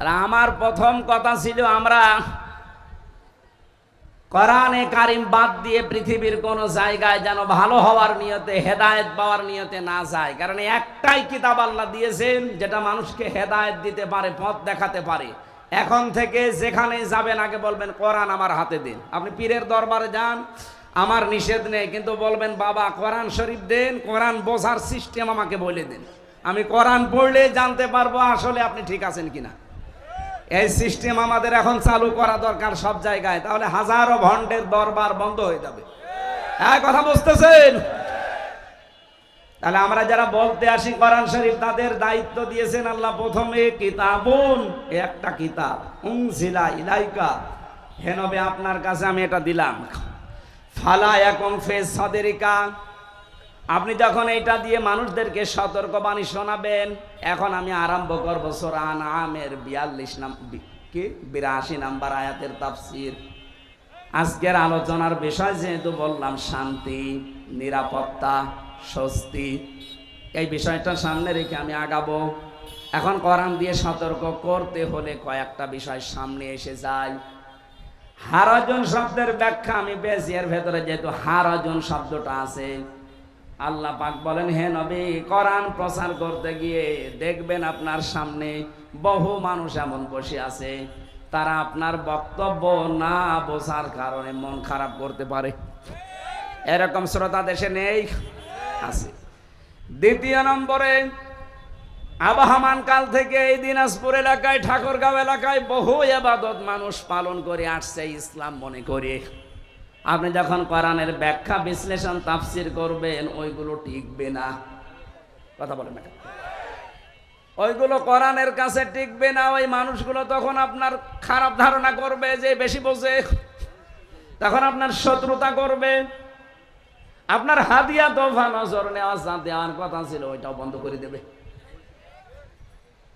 আর আমার প্রথম কথা ছিল আমরা কোরআনে কারিম বাদ দিয়ে পৃথিবীর কোন জায়গায় যেন ভালো হওয়ার নিয়তে, হেদায়েত পাওয়ার নিয়তে না যায়। কারণ একটাই কিতাব আল্লাহ দিয়েছেন, যেটা মানুষকে হেদায়েত দিতে পারে, পথ দেখাতে পারে। এখন থেকে যেখানে যাবেন, আগে বলবেন, কোরআন আমার হাতে দিন। আপনি পীরের দরবারে যান, আমার নিষেধ নেই, কিন্তু বলবেন, বাবা, কোরআন শরীফ দেন, কোরআন বোঝার সিস্টেম আমাকে বলে দিন। আমি কোরআন পড়লে জানতে পারব আসলে আপনি ঠিক আছেন কিনা। এই সিস্টেম আমাদের এখন চালু করা দরকার সব জায়গায়। তাহলে হাজারো ভন্ডের দরবার বন্ধ হয়ে যাবে। হ্যাঁ কথা বুঝতেছেন? তাহলে আমরা যারা বলতে আসি কোরআন শরীফ, তাদের দায়িত্ব দিয়েছেন আল্লাহ প্রথমে কিতাবুন, একটা কিতাব। উংসিলা ইলাইকা। হে নবে, আপনার কাছে আমি এটা দিলাম। ফালা এখন ফেস সদেরিকা। আপনি যখন এটা দিয়ে মানুষদেরকে সতর্কবাণী শোনাবেন, এখন আমি আরম্ভ করব সোরান আমের বিয়াল্লিশ নাম কি? বিরাশি নাম্বার আয়াতের তাফসির। আজকের আলোচনার বিষয় যেহেতু বললাম, শান্তি, নিরাপত্তা, স্বস্তি, এই বিষয়টা সামনে রেখে আমি আগাবো। এখন কোরআন দিয়ে সতর্ক করতে হলে কয়েকটা বিষয় সামনে এসে যায়। হারাজন শব্দের ব্যাখ্যা আমি পেয়েছি, এর ভেতরে যেহেতু হারাজন শব্দটা আছে। আল্লাহ পাক বলেন, হে নবী, কোরআন প্রচার করতে গিয়ে দেখবেন আপনার সামনে বহু মানুষ এমন বসে আছে। তারা আপনার বক্তব্য না বোঝার কারণে মন খারাপ করতে পারে। এরকম শ্রোতা দেশে নেই? আছে। দ্বিতীয় নম্বরে, আবহমান কাল থেকে এই দিনাজপুর এলাকায়, ঠাকুরগাঁও এলাকায় বহু এবাদত মানুষ পালন করে আসছে ইসলাম মনে করে। আপনি যখন কোরআনের ব্যাখ্যা বিশ্লেষণ, তাফসির করবেন, ওইগুলো টিকবে না। কথা বলেন না ওইগুলো কোরআনের কাছে টিকবে না, ওই মানুষগুলো তখন আপনার খারাপ ধারণা করবে, যে বেশি বোঝে তখন আপনার শত্রুতা করবে। আপনার হাদিয়া তোফা নজর নেওয়া যা দেওয়ার কথা ছিল, ওইটাও বন্ধ করে দেবে।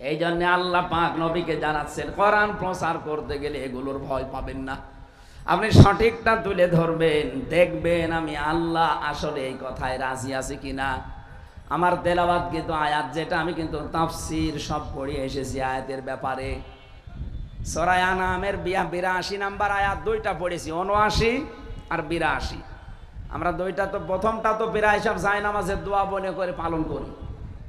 এই জন্য আল্লাহ পাক নবীকে জানাচ্ছেন, কোরআন প্রচার করতে গেলে এগুলোর ভয় পাবেন না। আপনি সঠিকটা তুলে ধরবেন, দেখবেন আমি আল্লাহ আসলে এই কথায় রাজি আছি কিনা। আমার তেলাবাদ কিন্তু আয়াত যেটা, আমি কিন্তু তাফসির সব পড়ে এসেছি আয়াতের ব্যাপারে। সরাই আনামের বিয়া, বিরাশি নাম্বার আয়াত দুইটা পড়েছি, উনআশি আর বিরাশি। আমরা দুইটা তো, প্রথমটা তো প্রায় সব জায়নামাজের দোয়া মনে করে পালন করি।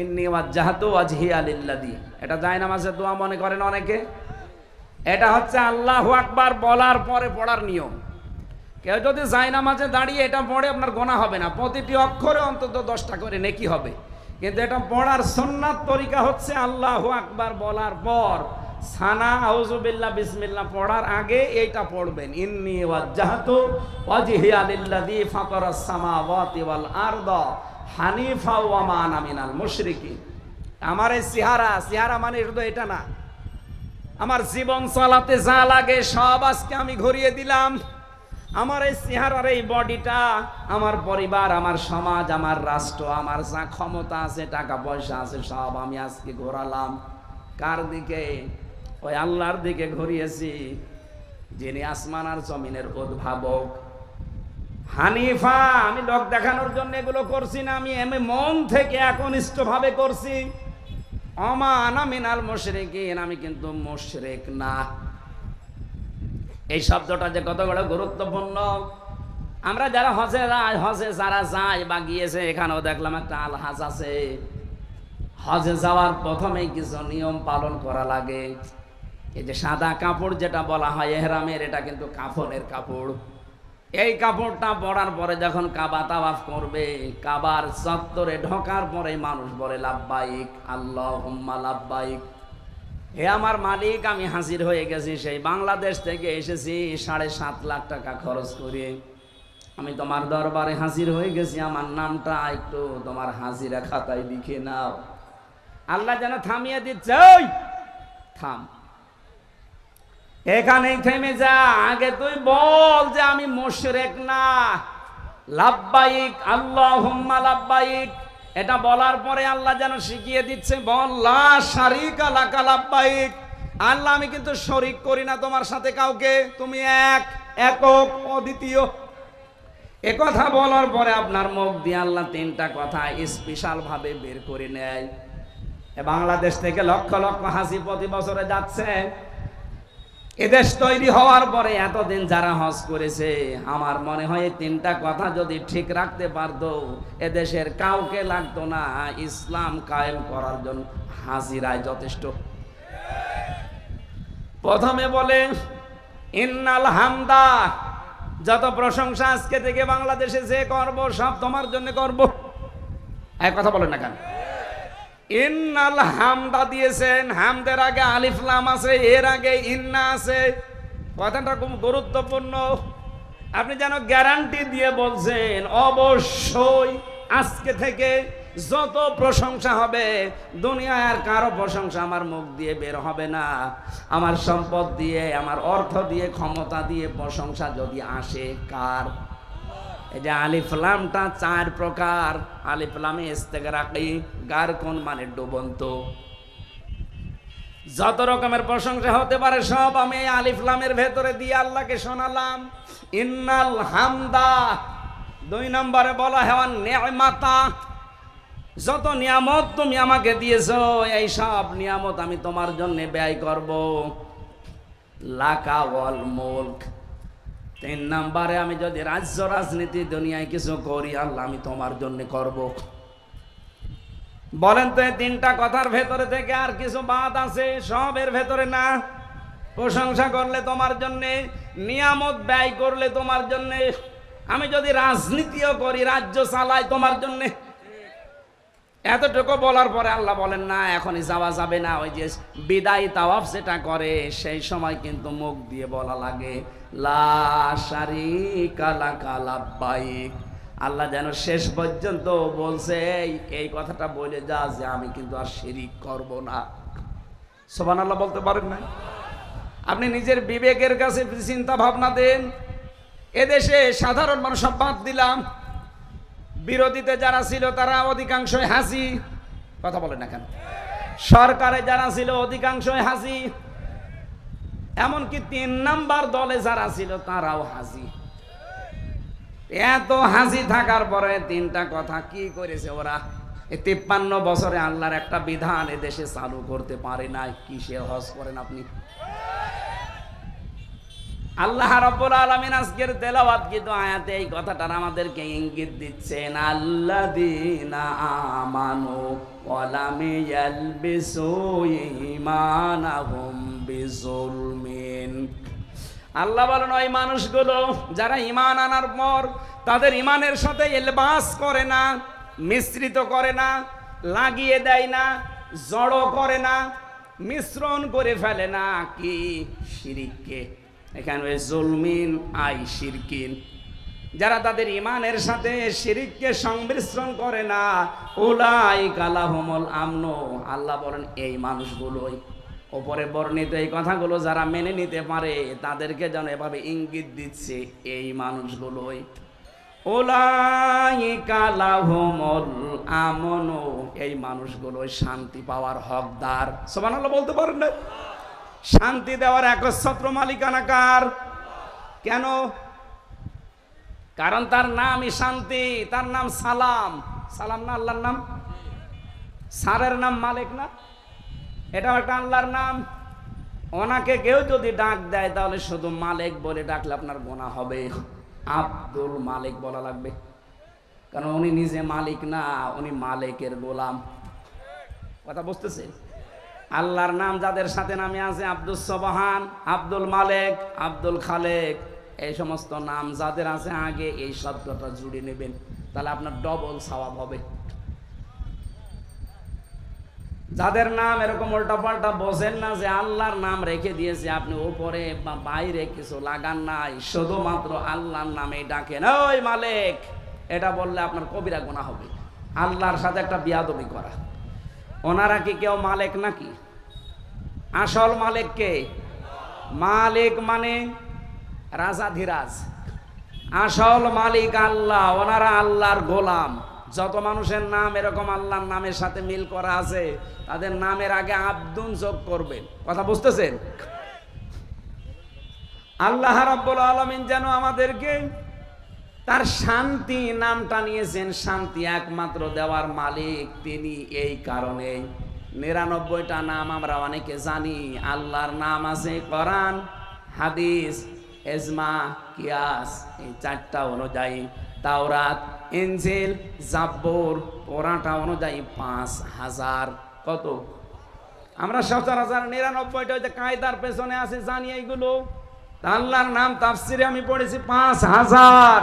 ইন্নি ওয়াজ্জাহাতু ওয়াজহি আলিল্লাদি এটা জায়নামাজের দোয়া মনে করেন অনেকে? এটা হচ্ছে আল্লাহ আকবার বলার পরে পড়ার নিয়ম। কেউ যদি জায়নামাজে দাঁড়িয়ে এটা পড়ে আপনার গোনা হবে না। প্রতিটি অক্ষরে অন্তত দশটা করে নেকি হবে। কিন্তু এটা পড়ার সন্ন্যাত তরিকা হচ্ছে আল্লাহ আকবার বলার পর, সানা আউজুবিল্লাহ বিসমিল্লাহ পড়ার আগে এইটা পড়বেন। ইন্নি ওয়াজ্জাহাতু ওয়াজহিয়া লিল্লাযী ফাতারাস সামাওয়াতি ওয়াল আরদা হানিফা ওয়া মা আনা মিনাল মুশরিকিন। আমার এই সিহারা সিহারা মানে শুধু এটা না আমার জীবন চালাতে যা লাগে সব আজকে আমি ঘুরিয়ে দিলাম। আমার এই চেহারার এই বডিটা, আমার পরিবার, আমার সমাজ, আমার রাষ্ট্র, আমার যা ক্ষমতা আছে, টাকা পয়সা আছে, সব আমি আজকে ঘোরালাম। কার দিকে? ওই আল্লাহর দিকে ঘুরিয়েছি, যিনি আসমান আর জমিনের উদ্ভাবক। হানিফা, আমি লোক দেখানোর জন্য এগুলো করছি না, আমি এমনি মন থেকে একনিষ্ঠ ভাবে করছি। অমা আনা মিনাল মুশরিকিন, আমি কিন্তু মুশরিক না। এই শব্দটা যে কত বড় গুরুত্বপূর্ণ। আমরা যারা হজে যাই, হজে যারা যায় বা গিয়েছে এখানেও দেখলাম একটা আলহাজ আছে। হজে যাওয়ার প্রথমেই কিছু নিয়ম পালন করা লাগে। এই যে সাদা কাপড় যেটা বলা হয়, এহরামের, এটা কিন্তু কাফনের কাপড়। এই কাপড়টা পরার পরে যখন কাবা তাওয়াফ করবে, কাবার চত্বরে ঢোকার পরে মানুষ বলে লাভবাইক আল্লাহ হুম্মা লাভবাইক হে আমার মালিক, আমি হাজির হয়ে গেছি, সেই বাংলাদেশ থেকে এসেছি, সাড়ে সাত লাখ টাকা খরচ করে। আমি তোমার দরবারে হাজির হয়ে গেছি, আমার নামটা একটু তোমার হাজিরা খাতায় লিখে নাও। আল্লাহ যেন থামিয়ে দিচ্ছে থাম। এখানেই থেমে যা। আগে তুই বল যে আমি মোশরেক না। লাভবাইক আল্লাহ হুম্মা লাভবাইক এটা বলার পরে আল্লাহ যেন শিখিয়ে দিচ্ছে, বল, লা শারিক আলাকা লাভবাইক আল্লাহ, আমি কিন্তু শরিক করি না তোমার সাথে কাউকে। তুমি এক, একক, অদ্বিতীয়। এ কথা বলার পরে আপনার মুখ দিয়ে আল্লাহ তিনটা কথা স্পেশাল ভাবে বের করে নেয়। বাংলাদেশ থেকে লক্ষ লক্ষ হাসি প্রতি বছরে যাচ্ছে। এদেশ তৈরি হওয়ার পরে এতদিন যারা হজ করেছে, আমার মনে হয় তিনটা কথা যদি ঠিক রাখতে পারতো এদেশের কাউকে লাগতো না ইসলাম কায়েম করার জন্য হাজিরায় যথেষ্ট। প্রথমে বলে, ইন্নাল হামদা, যত প্রশংসা আজকে থেকে বাংলাদেশে যে করব, সব তোমার জন্য করব। এক কথা বলেন না কেন? ইন্নাল হামদা দিয়েছেন। হামদের আগে আলিফলাম আছে, এর আগে ইন্না আছে। কথাটা খুব গুরুত্বপূর্ণ। আপনি যেন গ্যারান্টি দিয়ে বলছেন, অবশ্যই আজকে থেকে যত প্রশংসা হবে, দুনিয়ায় আর কারও প্রশংসা আমার মুখ দিয়ে বের হবে না। আমার সম্পদ দিয়ে, আমার অর্থ দিয়ে, ক্ষমতা দিয়ে প্রশংসা যদি আসে, কার? এই যে আলিফলামটা চার প্রকার। আলিফলামে ইস্তেগরাকি গার কোন মানে ডুবন্ত। যত রকমের প্রশংসা হতে পারে সব আমি আলিফলামের ভেতরে দিয়ে আল্লাহকে শোনালাম। ইন্নাল হামদা, দুই নম্বরে বলা হেওয়ান নেমাতা যত নিয়ামত তুমি আমাকে দিয়েছ, এই সব নিয়ামত আমি তোমার জন্য ব্যয় করব। লাকা ওয়াল মুলক। তিন নাম্বারে আমি যদি রাজ্য রাজনীতি দুনিয়ায় কিছু করি, আল্লাহ, আমি তোমার জন্য করব। বলেন তো এই তিনটা কথার ভেতরে থেকে আর কিছু বাদ আছে? সবের ভেতরে না। প্রশংসা করলে তোমার জন্যে, নিয়ামত ব্যয় করলে তোমার জন্যে, আমি যদি রাজনীতিও করি, রাজ্য চালাই তোমার জন্যে এতটুকু বলার পরে আল্লাহ বলেন, না, এখনই যাওয়া যাবে না। ওই যে বিদায় তাওয়াফ যেটা করে, সেই সময় কিন্তু মুখ দিয়ে বলা লাগে, লা লাব্বাইক। আল্লাহ যেন শেষ পর্যন্ত বলছে, এই কথাটা বলে যা যে আমি কিন্তু আর শিরিক করব না। সোবান আল্লাহ বলতে পারেন না? আপনি নিজের বিবেকের কাছে চিন্তা ভাবনা দেন। এদেশে সাধারণ মানুষ সব বাদ দিলাম। বিরোধীতে যারা ছিল তারা অধিকাংশই হাসি। কথা বলেন না কেন? সরকারে যারা ছিল অধিকাংশই হাসি। এমনকি তিন নাম্বার দলে যারা ছিল তারাও হাসি। এত হাসি থাকার পরে তিনটা কথা কি করেছে ওরা? এই তিপ্পান্ন বছরে আল্লাহর একটা বিধান এদেশে চালু করতে পারে নাই। কিসে হজ করেন আপনি? আল্লাহ রাব্বুল আলামিন আজকের তেলাওয়াত কিন্তু আয়াতে এই কথাটার আমাদেরকে ইঙ্গিত দিচ্ছেন, আল্লাযীনা আমানু ওয়া লাম ইয়ালবিসু ঈমানাহুম বিজুলমিন। আল্লাহ বলেন, ওই মানুষগুলো যারা ঈমান আনার পর তাদের ঈমানের সাথে এলবাস করে না, মিশ্রিত করে না, লাগিয়ে দেয় না, জড়ো করে না, মিশ্রণ করে ফেলে না, কি শিরিককে এখানে জুলমিন আই শিরকিন। যারা তাদের ইমানের সাথে শিরিককে সংমিশ্রণ করে না ওলাই কালাহমল আমনো। আল্লাহ বলেন, এই মানুষগুলোই। ওপরে বর্ণিত এই কথাগুলো যারা মেনে নিতে পারে, তাদেরকে যেন এভাবে ইঙ্গিত দিচ্ছে, এই মানুষগুলোই। ওলাই কালাহমল আমনো। এই মানুষগুলোই শান্তি পাওয়ার হকদার। আল্লাহ বলতে পারেন না? শান্তি দেওয়ার একচ্ছত্র মালিকানা কার কেন? কারণ তার নামই শান্তি, তার নাম সালাম। সালাম না আল্লাহর নাম? সারের নাম মালিক না? এটাও একটা আল্লাহর নাম। ওনাকে কেউ যদি ডাক দেয়, তাহলে শুধু মালিক বলে ডাকলে আপনার গোনা হবে। আব্দুল মালিক বলা লাগবে। কারণ উনি নিজে মালিক না, উনি মালিকের গোলাম। কথা বুঝতেছে আল্লাহর নাম যাদের সাথে নামে আছে আব্দুল সবাহান, আব্দুল মালেক, আব্দুল খালেক, এই সমস্ত নাম যাদের আছে আগে এই শব্দটা জুড়ে নেবেন। তাহলে আপনার ডবল সওয়াব হবে। যাদের নাম এরকম উল্টা পাল্টা বোঝেন না যে আল্লাহর নাম রেখে দিয়েছে, আপনি উপরে বা বাইরে কিছু লাগান নাই, শুধুমাত্র আল্লাহর নামে ডাকেন, ওই মালিক! এটা বললে আপনার কবিরা গোনা হবে। আল্লাহর সাথে একটা বিয়াদবি করা। ওনারা কি কেউ মালিক নাকি? আসল মালিক কে? মালিক মানে রাজাধিরাজ আসল মালিক আল্লাহ, ওনারা আল্লাহর গোলাম। যত মানুষের নাম এরকম আল্লাহর নামের সাথে মিল করা আছে, তাদের নামের আগে আব্দুন যোগ করবেন। কথা বুঝতেছেন? আল্লাহ রাব্বুল আলামিন যেন আমাদেরকে তার শান্তি নামটা নিয়েছেন শান্তি একমাত্র দেওয়ার মালিক তিনি এই কারণে। নিরানব্বইটা নাম আমরা অনেকে জানি, আল্লাহর নাম আছে কোরআন, হাদিস, এজমা, কিয়াস, এই চারটা অনুযায়ী। তাওরাত এঞ্জেল জাব্বুর ওরাটা অনুযায়ী পাঁচ হাজার। কত? আমরা সচরাচর নিরানব্বইটা যে কায়দার পেছনে আছে, জানি এইগুলো। আল্লাহর নাম তাফসিরে আমি পড়েছি পাঁচ হাজার।